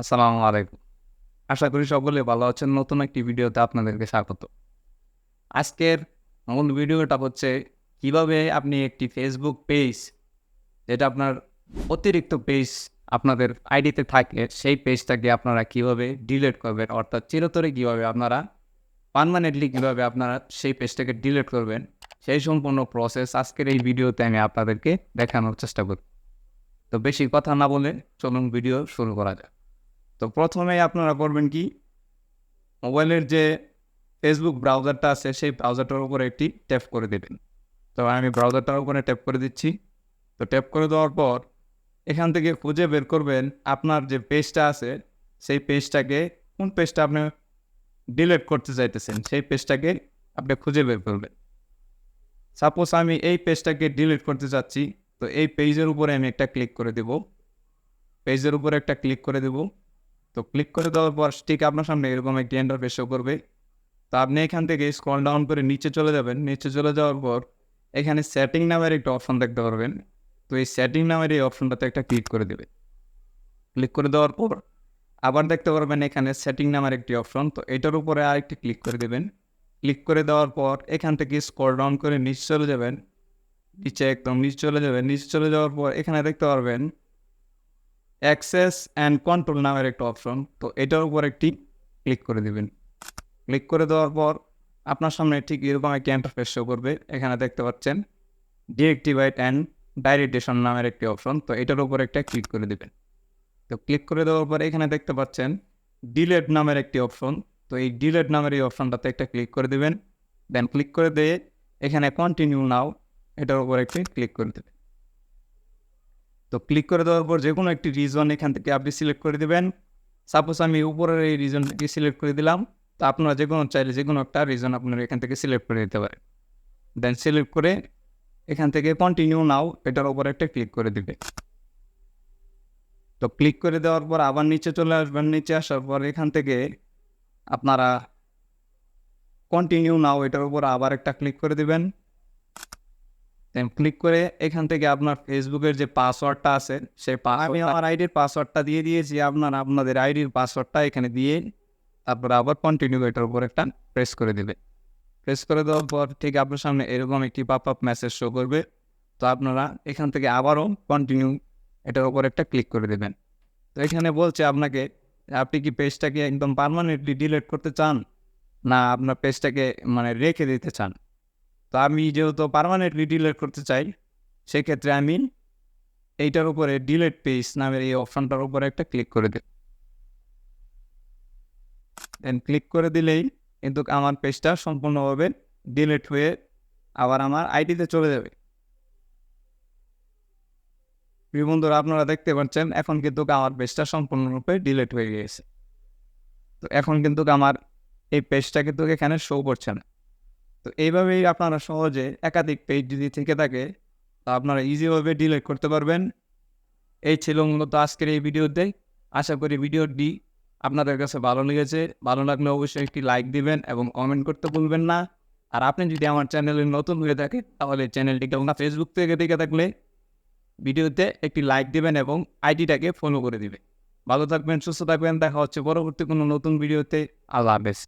আসসালামু আলাইকুম। আশা করি সকলে ভালো আছেন। নতুন একটি ভিডিওতে আপনাদেরকে স্বাগত। আজকের মূল ভিডিওটা হচ্ছে, কীভাবে আপনি একটি ফেসবুক পেজ যেটা আপনার অতিরিক্ত পেজ আপনাদের আইডিতে থাকে, সেই পেজটাকে আপনারা কীভাবে ডিলিট করবেন, অর্থাৎ চিরতরে কীভাবে আপনারা পারমানেন্টলি কীভাবে আপনারা সেই পেজটাকে ডিলিট করবেন, সেই সম্পূর্ণ প্রসেস আজকের এই ভিডিওতে আমি আপনাদেরকে দেখানোর চেষ্টা করব। তো বেশি কথা না বলে চলুন ভিডিও শুরু করা যাক। তো প্রথমেই আপনারা করবেন কি? মোবাইলের যে ফেসবুক ব্রাউজারটা আছে, সেই ব্রাউজারটার উপরে একটি ট্যাপ করে দেবেন। তো আমি ব্রাউজারটার উপরে ট্যাপ করে দিচ্ছি। তো ট্যাপ করে দেওয়ার পর এখান থেকে খুঁজে বের করবেন আপনার যে পেজটা আছে, সেই পেজটাকে কোন পেজটা আপনি ডিলিট করতে চাইতেছেন, সেই পেজটাকে আপনি খুঁজে বের করবেন। সাপোজ আমি এই পেজটাকে ডিলিট করতে চাচ্ছি, তো এই পেজের উপরে আমি একটা ক্লিক করে দেব। পেজের উপরে একটা ক্লিক করে দেব। তো ক্লিক করে দেওয়ার পর ঠিক আপনার সামনে এরকম একটি ইন্টারফেস শো করবে। তো আপনি এখান থেকে স্ক্রল ডাউন করে নিচে চলে যাবেন। নিচে চলে যাওয়ার পর এখানে সেটিং নামের একটা অপশন দেখতে পারবেন। তো এই সেটিং নামের এই অপশনটাতে একটা ক্লিক করে দেবে। ক্লিক করে দেওয়ার পর আবার দেখতে পারবেন এখানে সেটিং নামের একটি অপশন তো এটার উপরে আরেকটি ক্লিক করে দেবেন। ক্লিক করে দেওয়ার পর এখান থেকে স্ক্রল ডাউন করে নিচে চলে যাবেন। নিচে একদম নিচে চলে যাবেন। নিচে চলে যাওয়ার পর এখানে দেখতে পারবেন অ্যাক্সেস অ্যান্ড কন্ট্রোল নামের একটা অপশন তো এটার উপর একটি ক্লিক করে দেবেন। ক্লিক করে দেওয়ার পর আপনার সামনে ঠিক এরকম একটি ইন্টারফেস শো করবে। এখানে দেখতে পাচ্ছেন ডিএক্টিভেট অ্যান্ড ডাইরেক্টেশন নামের একটি অপশন তো এটার উপর একটা ক্লিক করে দেবেন। তো ক্লিক করে দেওয়ার পর এখানে দেখতে পাচ্ছেন ডিলেট নামের একটি অপশন তো এই ডিলেট নামের এই অপশনটাতে একটা ক্লিক করে দেবেন। দেন ক্লিক করে দিয়ে এখানে কন্টিনিউ নাও এটার উপর একটি ক্লিক করে দেবেন। তো ক্লিক করে দেওয়ার পর যে কোনো একটি রিজন এখান থেকে আপনি সিলেক্ট করে দেবেন। সাপোজ আমি উপরের এই রিজনটাকে সিলেক্ট করে দিলাম, তো আপনারা যে কোনো চাইলে যে কোনো একটা রিজন আপনারা এখান থেকে সিলেক্ট করে দিতে পারেন। দেন সিলেক্ট করে এখান থেকে কন্টিনিউ নাও এটার উপর একটা ক্লিক করে দিবে। তো ক্লিক করে দেওয়ার পর আবার নিচে চলে আসবেন। নিচে আসার পর এখান থেকে আপনারা কন্টিনিউ নাও এটার উপর আবার একটা ক্লিক করে দিবেন। দেন ক্লিক করে এখান থেকে আপনার ফেসবুকের যে পাসওয়ার্ডটা আছে, সেই আমি আমার আইডির পাসওয়ার্ডটা দিয়ে দিয়েছি, আপনার, আপনাদের আইডির পাসওয়ার্ডটা এখানে দিয়ে তারপরে আবার কন্টিনিউ এটার উপর একটা প্রেস করে দেবে। প্রেস করে দেওয়ার পর ঠিক আপনার সামনে এরকম একটি পাপ আপ মেসেজ শো করবে। তো আপনারা এখান থেকে আবারও কন্টিনিউ এটার উপর একটা ক্লিক করে দেবেন। তো এখানে বলছে আপনাকে, আপনি কি পেজটাকে একদম পারমানেন্টলি ডিলিট করতে চান? না, আপনার পেজটাকে মানে রেখে দিতে চান। তো আমি যেহেতু পারমানেন্টলি ডিলেট করতে চাই, সেক্ষেত্রে আমি এইটার উপরে ডিলেট পেজ নামের এই অপশনটার উপরে একটা ক্লিক করে দিই দেন ক্লিক করে দিলেই কিন্তু আমার পেজটা সম্পূর্ণভাবে ডিলেট হয়ে আবার আমার আইডিতে চলে যাবে। প্রিয় বন্ধুরা, আপনারা দেখতে পাচ্ছেন, এখন কিন্তু আমার পেজটা সম্পূর্ণরূপে ডিলেট হয়ে গিয়েছে। তো এখন কিন্তু আমার এই পেজটা কিন্তু এখানে শো করছে না। তো এইভাবেই আপনারা সহজে একাধিক পেজ যদি থেকে থাকে, তা আপনারা ইজিভাবে ডিলিট করতে পারবেন। এই ছিল মূলত আজকের এই ভিডিওতে। আশা করি ভিডিওটি আপনাদের কাছে ভালো লেগেছে। ভালো লাগলে অবশ্যই একটি লাইক দিবেন এবং কমেন্ট করতে ভুলবেন না। আর আপনি যদি আমার চ্যানেলে নতুন হয়ে থাকে তাহলে চ্যানেলটিকে আপনার ফেসবুক থেকে দেখে থাকলে ভিডিওতে একটি লাইক দিবেন এবং আইডিটাকে ফলো করে দিবেন। ভালো থাকবেন, সুস্থ থাকবেন। দেখা হচ্ছে পরবর্তী কোনো নতুন ভিডিওতে। আল্লাহ হাফেজ।